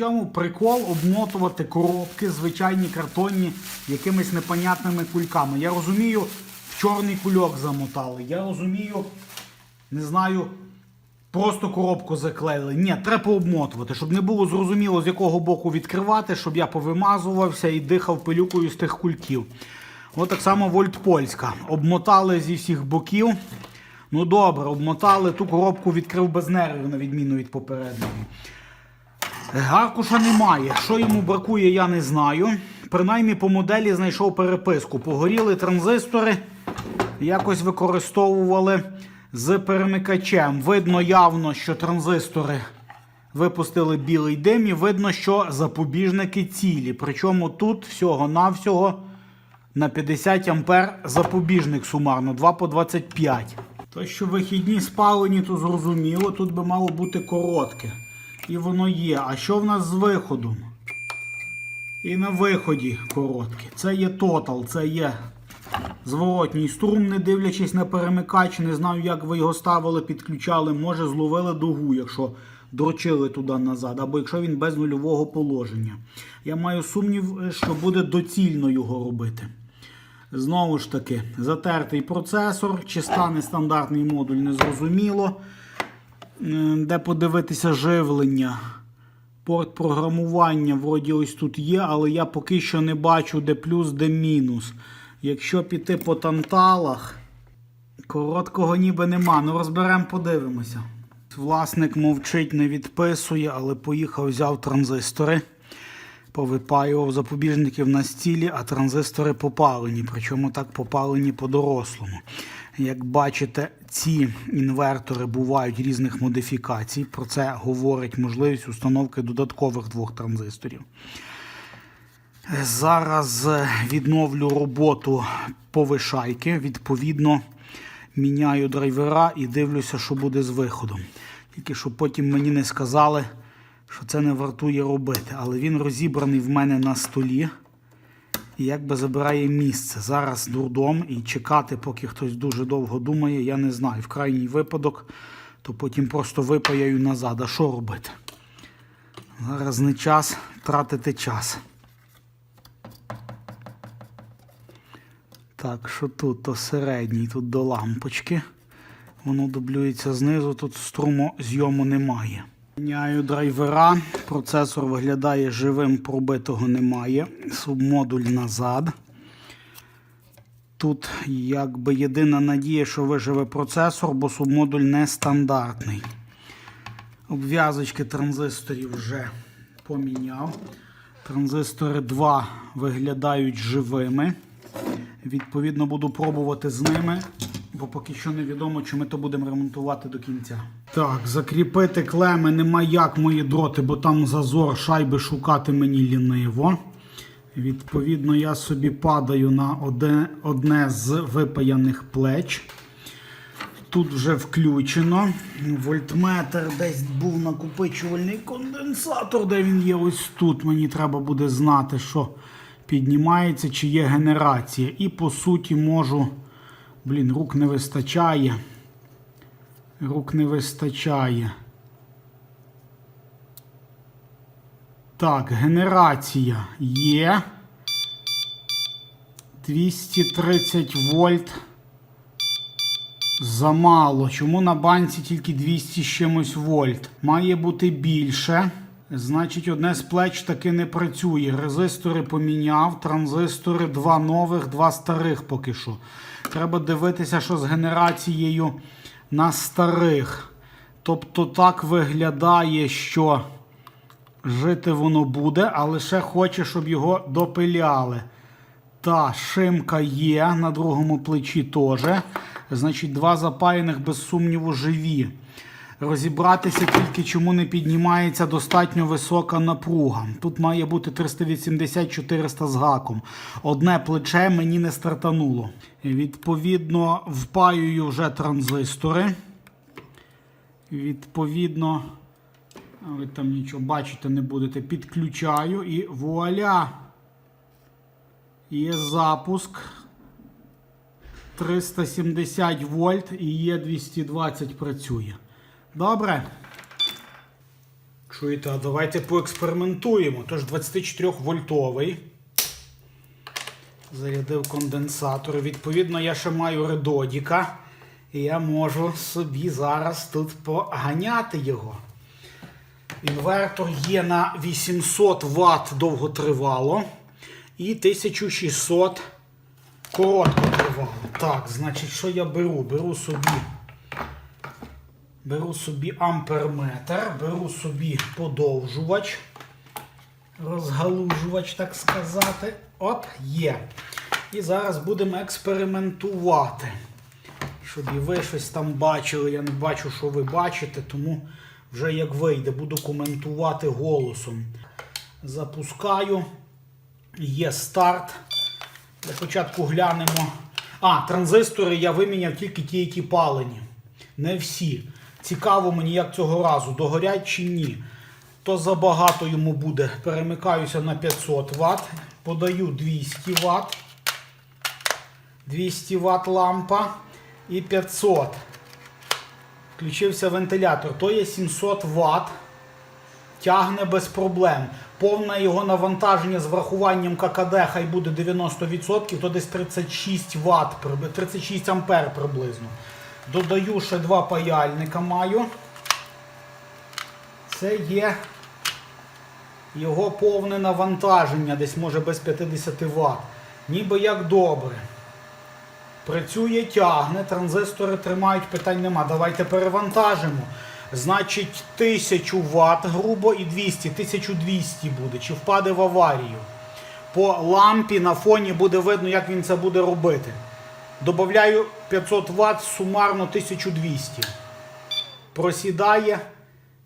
чому прикол обмотувати коробки, звичайні картонні, якимись непонятними кульками? Я розумію, в чорний кульок замотали. Я розумію, не знаю, просто коробку заклеїли. Ні, треба обмотувати, щоб не було зрозуміло, з якого боку відкривати, щоб я повимазувався і дихав пилюкою з тих кульків. От так само вольт польська. Обмотали зі всіх боків. Ну добре, обмотали, ту коробку відкрив без нервів, на відміну від попередньої. Гаркуша немає. Що йому бракує, я не знаю. Принаймні по моделі знайшов переписку. Погоріли транзистори, якось використовували з перемикачем. Видно явно, що транзистори випустили білий дим, і видно, що запобіжники цілі. Причому тут всього-навсього на 50 ампер запобіжник сумарно, 2 по 25. То, що вихідні спалені, то зрозуміло, тут би мало бути коротке. І воно є. А що в нас з виходом? І на виході коротке. Це є тотал, це є зворотній струм, не дивлячись на перемикач. Не знаю, як ви його ставили, підключали. Може, зловили дугу, якщо дрочили туди назад, або якщо він без нульового положення. Я маю сумнів, що буде доцільно його робити. Знову ж таки, затертий процесор, чи стане стандартний модуль, незрозуміло. Е, Де подивитися живлення. Порт програмування вроді ось тут є, але я поки що не бачу, де плюс, де мінус. Якщо піти по танталах, короткого ніби нема. Ну розберемо, подивимося. Власник мовчить, не відписує, але поїхав, взяв транзистори, повипаював запобіжників на стілі, а транзистори попалені. Причому так попалені по-дорослому. Як бачите, ці інвертори бувають різних модифікацій. Про це говорить можливість установки додаткових двох транзисторів. Зараз відновлю роботу повишайки. Відповідно, міняю драйвера і дивлюся, що буде з виходом. Тільки щоб потім мені не сказали, що це не вартує робити. Але він розібраний в мене на столі і якби забирає місце. Зараз дурдом і чекати, поки хтось дуже довго думає, я не знаю. В крайній випадок, то потім просто випаяю назад. А що робити? Зараз не час тратити час. Так, що тут? То середній, тут до лампочки. Воно дублюється знизу, тут струму зйому немає. Міняю драйвера. Процесор виглядає живим, пробитого немає. Субмодуль назад. Тут якби єдина надія, що виживе процесор, бо субмодуль нестандартний. Обв'язочки транзисторів вже поміняв. Транзистори 2 виглядають живими. Відповідно, буду пробувати з ними, бо поки що невідомо, чи ми то будемо ремонтувати до кінця. Так, закріпити клеми нема як мої дроти, бо там зазор шайби шукати мені ліниво. Відповідно, я собі падаю на одне, одне з випаяних плеч. Тут вже включено. Вольтметр десь був накопичувальний конденсатор, де він є ось тут. Мені треба буде знати, що піднімається, чи є генерація. І по суті можу. Блін, рук не вистачає. Рук не вистачає. Так, генерація є. 230 вольт. Замало. Чому на банці тільки 200 з чимось вольт? Має бути більше. Значить, одне з плеч таки не працює. Резистори поміняв, транзистори два нових, два старих поки що. Треба дивитися, що з генерацією на старих. Тобто так виглядає, що жити воно буде, а лише хоче, щоб його допиляли. Та шимка є на другому плечі теж. Значить, два запаяних, без сумніву, живі. Розібратися тільки чому не піднімається достатньо висока напруга. Тут має бути 380-400 з гаком. Одне плече мені не стартануло. Відповідно, впаюю вже транзистори. Відповідно, ви там нічого бачити не будете. Підключаю і вуаля! Є запуск. 370 вольт і є 220 працює. Добре. Чуєте, а давайте поекспериментуємо. Тож 24 вольтовий. Зарядив конденсатор. Відповідно, я ще маю редодіка. І я можу собі зараз тут поганяти його. Інвертор є на 800 Вт довготривало і 1600 короткотривало. Так, значить, що я беру? Беру собі. Беру собі амперметр, беру собі подовжувач, розгалужувач, так сказати. От, є. І зараз будемо експериментувати. Щоб і ви щось там бачили, я не бачу, що ви бачите, тому вже як вийде, буду коментувати голосом. Запускаю. Є старт. Для початку глянемо. А, транзистори я виміняв тільки ті, які палені. Не всі. Цікаво мені, як цього разу, догорять чи ні. То забагато йому буде. Перемикаюся на 500 Вт. Подаю 200 Вт. 200 Вт лампа і 500. Включився вентилятор. То є 700 Вт. Тягне без проблем. Повне його навантаження з врахуванням ККД хай буде 90%, то десь 36 Вт, 36 ампер приблизно. Додаю ще два паяльника маю. Це є його повне навантаження, десь може без 50 Вт. Ніби як добре. Працює, тягне, транзистори тримають, питань нема. Давайте перевантажимо. Значить, 1000 Вт грубо і 200, 1200 буде. Чи впаде в аварію. По лампі на фоні буде видно, як він це буде робити. Добавляю 500 Вт, сумарно 1200. Просідає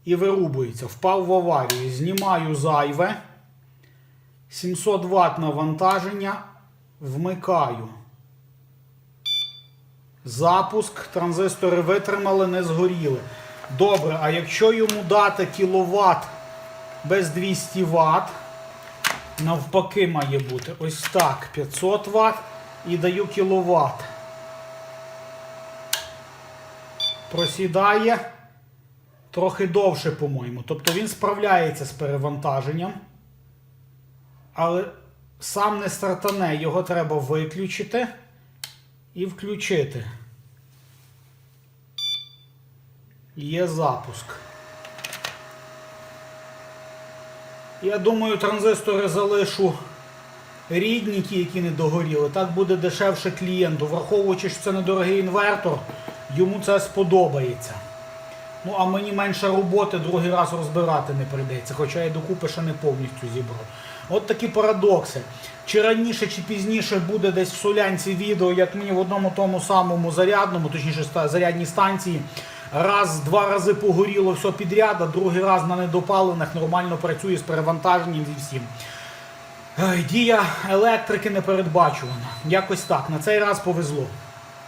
і вирубується. Впав в аварію. Знімаю зайве. 700 Вт навантаження. Вмикаю. Запуск. Транзистори витримали, не згоріли. Добре, а якщо йому дати кіловат без 200 Вт, навпаки має бути ось так. 500 Вт і даю кіловат. Просідає трохи довше, по-моєму. Тобто він справляється з перевантаженням. Але сам не стартане, його треба виключити і включити. Є запуск. Я думаю, транзистори залишу рідні, ті, які не догоріли. Так буде дешевше клієнту. Враховуючи, що це недорогий інвертор, йому це сподобається. Ну, а мені менше роботи другий раз розбирати не прийдеться, хоча я докупи ще не повністю зібрав. От такі парадокси. Чи раніше, чи пізніше буде десь в солянці відео, як мені в одному тому самому зарядному, точніше зарядній станції, раз, два рази погоріло все підряд, а другий раз на недопалених нормально працює з перевантаженням зі всім. Ей, Дія електрики непередбачувана. Якось так. На цей раз повезло.